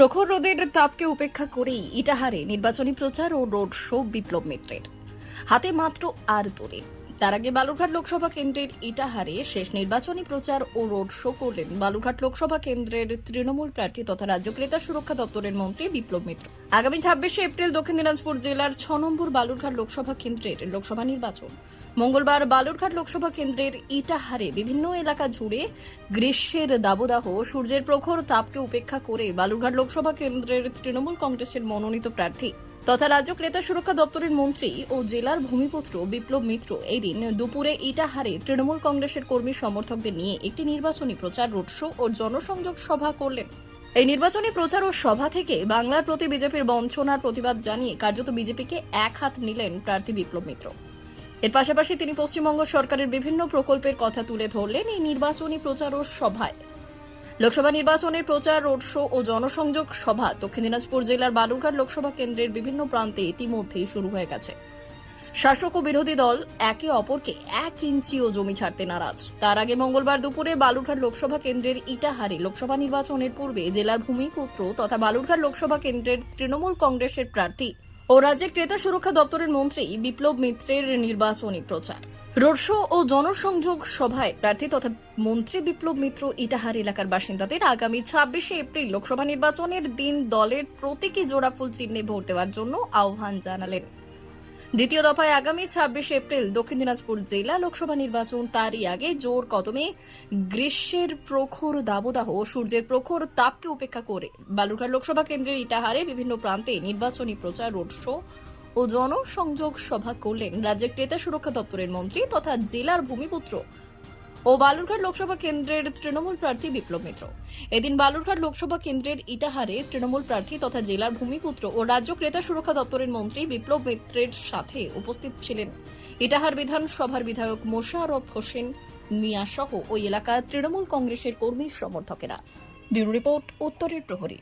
প্রখর রোদের তাপকে উপেক্ষা করেই ইটাহারে নির্বাচনী প্রচার ও রোড শো বিপ্লব মিত্রের। হাতে মাত্র আর দুদিন। তার আগে বালুরঘাট লোকসভা কেন্দ্রের ইটাহারে শেষ নির্বাচনী প্রচার ও রোড শো করলেন বালুরঘাট লোকসভা কেন্দ্রের তৃণমূল প্রার্থী তথা রাজ্য ক্রেতা সুরক্ষা দপ্তরের মন্ত্রী বিপ্লব মিত্র। আগামী ছাব্বিশে এপ্রিল দক্ষিণ দিনাজপুর জেলার ছ নম্বর বালুরঘাট লোকসভা কেন্দ্রের লোকসভা নির্বাচন। মঙ্গলবার বালুরঘাট লোকসভা কেন্দ্রের ইটাহারে বিভিন্ন এলাকা জুড়ে গ্রীষ্মের দাবদাহ, সূর্যের প্রখর তাপকে উপেক্ষা করে বালুরঘাট লোকসভা কেন্দ্রের তৃণমূল কংগ্রেসের মনোনীত প্রার্থী তথা রাজ্য ক্রেতা সুরক্ষা দপ্তরের মন্ত্রী ও জেলার ভূমিপুত্র বিপ্লব মিত্র এই দিন দুপুরে ইটাহারে তৃণমূল কংগ্রেসের কর্মী সমর্থকদের নিয়ে একটি নির্বাচনী প্রচার, রোড শো ও জনসংযোগ সভা করলেন। এই নির্বাচনী প্রচার ও সভা থেকে বাংলার প্রতি বিজেপির বঞ্চনার প্রতিবাদ জানিয়ে কার্যত বিজেপিকে এক হাত নিলেন প্রার্থী বিপ্লব মিত্র। এর পাশাপাশি তিনি পশ্চিমবঙ্গ সরকারের বিভিন্ন প্রকল্পের কথা তুলে ধরলেন এই নির্বাচনী প্রচার ও সভায়। লোকসভা নির্বাচনের প্রচার, রোড শো ও জনসংযোগ সভা দক্ষিণ দিনাজপুর জেলার বালুরঘাট লোকসভা কেন্দ্রের বিভিন্ন প্রান্তে ইতিমধ্যেই শুরু হয়ে গেছে। শাসক ও বিরোধী দল একে অপরকে এক ইঞ্চিও জমি ছাড়তে নারাজ। তার আগে মঙ্গলবার দুপুরে বালুরঘাট লোকসভা কেন্দ্রের ইটাহারে লোকসভা নির্বাচনের পূর্বে জেলার ভূমিপুত্র তথা বালুরঘাট লোকসভা কেন্দ্রের তৃণমূল কংগ্রেসের প্রার্থী ও রাজ্যে ক্রেতা সুরক্ষা দপ্তরের মন্ত্রী বিপ্লব মিত্রের নির্বাচনী প্রচার। রোড শো ও জনসংযোগ সভায় প্রার্থী তথা মন্ত্রী বিপ্লব মিত্র ইটাহার এলাকার বাসিন্দাদের আগামী ছাব্বিশে এপ্রিল লোকসভা নির্বাচনের দিন দলের প্রতীকী জোড়াফুল চিহ্নে ভোট দেওয়ার জন্য আহ্বান জানালেন। দ্বিতীয় দফায় আগামী ছাব্বিশে এপ্রিল দক্ষিণ দিনাজপুর জেলা লোকসভা নির্বাচন তারই আগে জোর কদমে গ্রীষ্মের প্রখর দাবদাহ ও সূর্যের প্রখর তাপকে উপেক্ষা করে। বালুরঘাট লোকসভা কেন্দ্রের ইটাহারে বিভিন্ন প্রান্তে নির্বাচনী প্রচার, রোড শো ও জনসংযোগ সভা করলেন রাজ্যের ক্রেতা সুরক্ষা দপ্তরের মন্ত্রী তথা জেলার ভূমিপুত্র ও বালুরঘাট লোকসভা কেন্দ্রের তৃণমূল প্রার্থী বিপ্লব মিত্র। এদিন বালুরঘাট লোকসভা কেন্দ্রের ইটাহারে তৃণমূল প্রার্থী তথা জেলার ভূমিপুত্র ও রাজ্য ক্রেতা সুরক্ষা দপ্তরের মন্ত্রী বিপ্লব মিত্রের সাথে উপস্থিত ছিলেন। ইটাহার বিধানসভার বিধায়ক মোশাররফ হোসেন মিয়া সহ ওই এলাকার তৃণমূল কংগ্রেসের কর্মী সমর্থকেরা। ব্যুরো রিপোর্ট, উত্তরের প্রহরী।